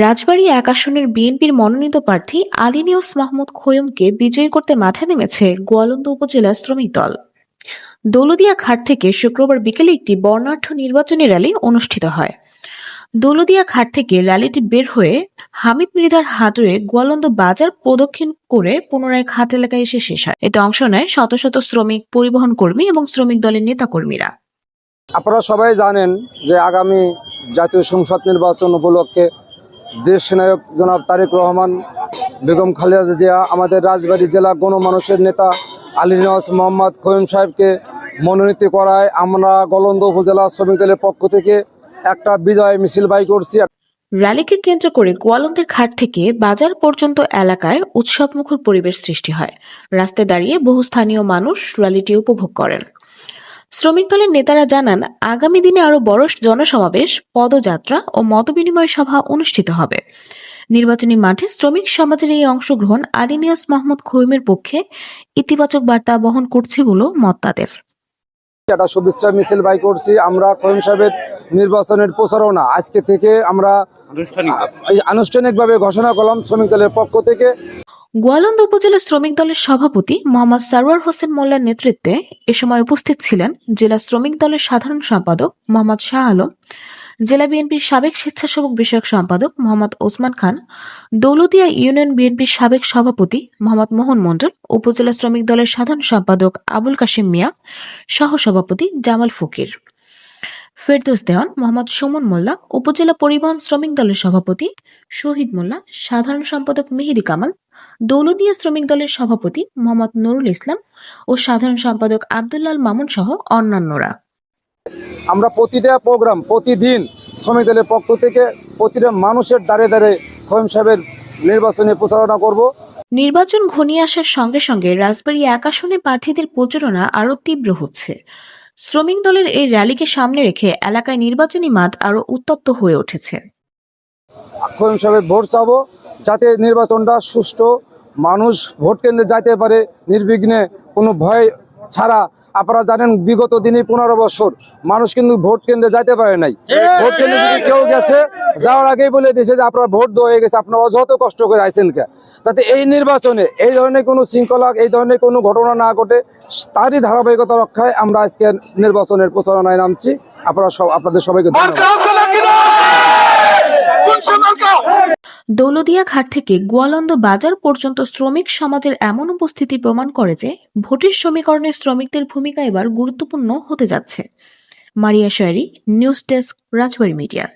রাজবাড়ী এক আসনের বিএনপির মনোনীত প্রার্থী আলিনিউস মাহমুদ খোয়মকে বিজয়ী করতে মাঠে নেমেছে গোয়ালন্দ উপজেলা শ্রমিক দল। দৌলদিয়া ঘাট থেকে শুক্রবার বিকেলে একটি বর্ণাঢ্য নির্বাচনী র্যালি অনুষ্ঠিত হয়। দৌলদিয়া ঘাট থেকে র্যালিটি বের হয়ে হামিদ মৃধার হাটরে গোয়ালন্দ বাজার প্রদক্ষিণ করে পুনরায় ঘাট এলাকায় এসে শেষ হয়। এতে অংশ নেয় শত শত শ্রমিক, পরিবহন কর্মী এবং শ্রমিক দলের নেতাকর্মীরা। আপনারা সবাই জানেন যে আগামী জাতীয় সংসদ নির্বাচন উপলক্ষে দেশ নায়ক জনাব তারেক রহমান, বেগম খালেদা জিয়া, আমাদের রাজবাড়ী জেলা গণমানুষের নেতা আলী নওয়াজ মোহাম্মদ খোয়েম সাহেবকে মনোনীত করায় আমরা গলন্দ উপজেলা শ্রমিক দলের পক্ষ থেকে একটা বিজয় মিছিল বাই করছি। র্যালিকে কেন্দ্র করে গোয়ালন্দের ঘাট থেকে বাজার পর্যন্ত এলাকায় উৎসবমুখর পরিবেশ সৃষ্টি হয়। রাস্তায় দাঁড়িয়ে বহু স্থানীয় মানুষ র্যালিটি উপভোগ করেন। শ্রমিক দলের নেতারা জানান, আগামী দিনে আরও বড় জনসমাবেশ, পদযাত্রা ও মতবিনিময় সভা অনুষ্ঠিত হবে। নির্বাচনী মাঠে শ্রমিক সমাজের এই অংশগ্রহণ আলিনিয়াস মাহমুদ খৈমের পক্ষে ইতিবাচক বার্তা বহন করছে বলেও মত তাদের। একটা শুভেচ্ছা মিছিল বাই করছি। আমরা কয়েম সাহেবের নির্বাচনের প্রচারণা আজকে থেকে আমরা আনুষ্ঠানিকভাবে ঘোষণা করলাম শ্রমিক দলের পক্ষ থেকে। গোয়ালন্দ উপজেলা শ্রমিক দলের সভাপতি মোহাম্মদ সারওয়ার হোসেন মোল্লার নেতৃত্বে এ সময় উপস্থিত ছিলেন জেলা শ্রমিক দলের সাধারণ সম্পাদক মোহাম্মদ শাহ আলম। জেলা বিএনপির সাবেক স্বেচ্ছাসেবক বিষয়ক সম্পাদক মোহাম্মদ ওসমান খান, দৌলতিয়া ইউনিয়ন বিএনপির সাবেক সভাপতি মোহাম্মদ মোহন মণ্ডল, উপজেলা শ্রমিক দলের সাধারণ সম্পাদক আবুল কাশিম মিয়া, সহ সভাপতি জামাল ফকির। ফেরদৌস দেওয়ান মোহাম্মদ সুমন মোল্লা, উপজেলা পরিবহন শ্রমিক দলের সভাপতি শহীদ মোল্লা, সাধারণ সম্পাদক মেহেদি কামাল দৌলদিয়া শ্রমিক দলের সভাপতি মোহাম্মদ নুরুল ইসলাম ও সাধারণ সম্পাদক আবদুল্লাল মামুন সহ অন্যান্যরা। আমরা প্রতিটা প্রোগ্রাম প্রতিদিন শ্রমিক দলের পক্ষ থেকে প্রতিটা মানুষের দ্বারে দ্বারে খোয়েম সাহেবের নির্বাচনী প্রচারণা করব। নির্বাচন ঘনিয়ে আসার সঙ্গে সঙ্গে রাজবাড়ী এক আসনে প্রার্থীদের প্রচারণা আরও তীব্র হচ্ছে। শ্রমিক দলের এই র্যালিকে সামনে রেখে এলাকায় নির্বাচনী মাঠ আরও উত্তপ্ত হয়ে উঠেছে। খোয়েম সাহেবের ভোট চাবো যাতে নির্বাচনটা সুষ্ঠু মানুষ ভোট কেন্দ্রে যাইতে পারে নির্বিঘ্নে কোনো ভয় ছাড়া আপনারা জানেন বিগত দিনে পনেরো বছর মানুষ কিন্তু ভোট কেন্দ্রে যাইতে পারে নাই। ভোট কেন্দ্রে যদি কেউ গেছে যাওয়ার আগেই বলে দিয়েছে যে আপনার ভোট দেওয়া হয়ে গেছে আপনারা অযথ কষ্ট করে আইছেন কে? যাতে এই নির্বাচনে এই ধরনের কোনো শৃঙ্খলা এই ধরনের কোনো ঘটনা না ঘটে তারই ধারাবাহিকতা রক্ষায় আমরা আজকে নির্বাচনের প্রচারণায় নামছি। আপনারা সব আপনাদের সবাইকে ধন্যবাদ। দৌলদিয়া ঘাট থেকে গোয়ালন্দ বাজার পর্যন্ত শ্রমিক সমাজের এমন উপস্থিতি প্রমাণ করে যে ভোটের সমীকরণে শ্রমিকদের ভূমিকা এবার গুরুত্বপূর্ণ হতে যাচ্ছে। Maria Shoari, news desk, Rajbari media.